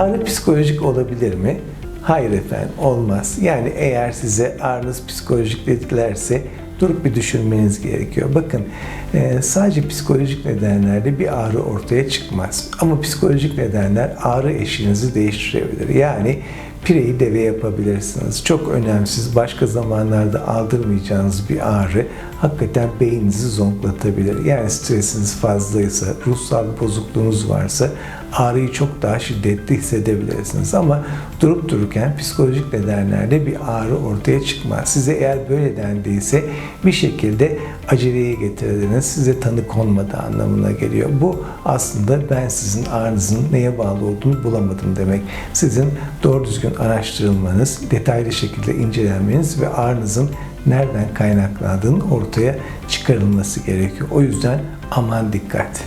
Ağrı psikolojik olabilir mi? Hayır efendim olmaz. Yani eğer size ağrınız psikolojik dedilerse durup bir düşünmeniz gerekiyor. Bakın e, sadece psikolojik nedenlerle bir ağrı ortaya çıkmaz. Ama psikolojik nedenler ağrı eşiğinizi değiştirebilir. Yani pireyi deve yapabilirsiniz. Çok önemsiz, başka zamanlarda aldırmayacağınız bir ağrı hakikaten beyninizi zonklatabilir. Yani stresiniz fazlaysa, ruhsal bir bozukluğunuz varsa ağrıyı çok daha şiddetli hissedebilirsiniz. Ama durup dururken psikolojik nedenlerle bir ağrı ortaya çıkmaz. Size eğer böyle dendiyse bir şekilde aceleye getirdiniz, size tanı konmadığı anlamına geliyor. Bu aslında ben sizin ağrınızın neye bağlı olduğunu bulamadım demek. Sizin doğru düzgün araştırılmanız, detaylı şekilde incelenmeniz ve ağrınızın nereden kaynaklandığının ortaya çıkarılması gerekiyor. O yüzden aman dikkat.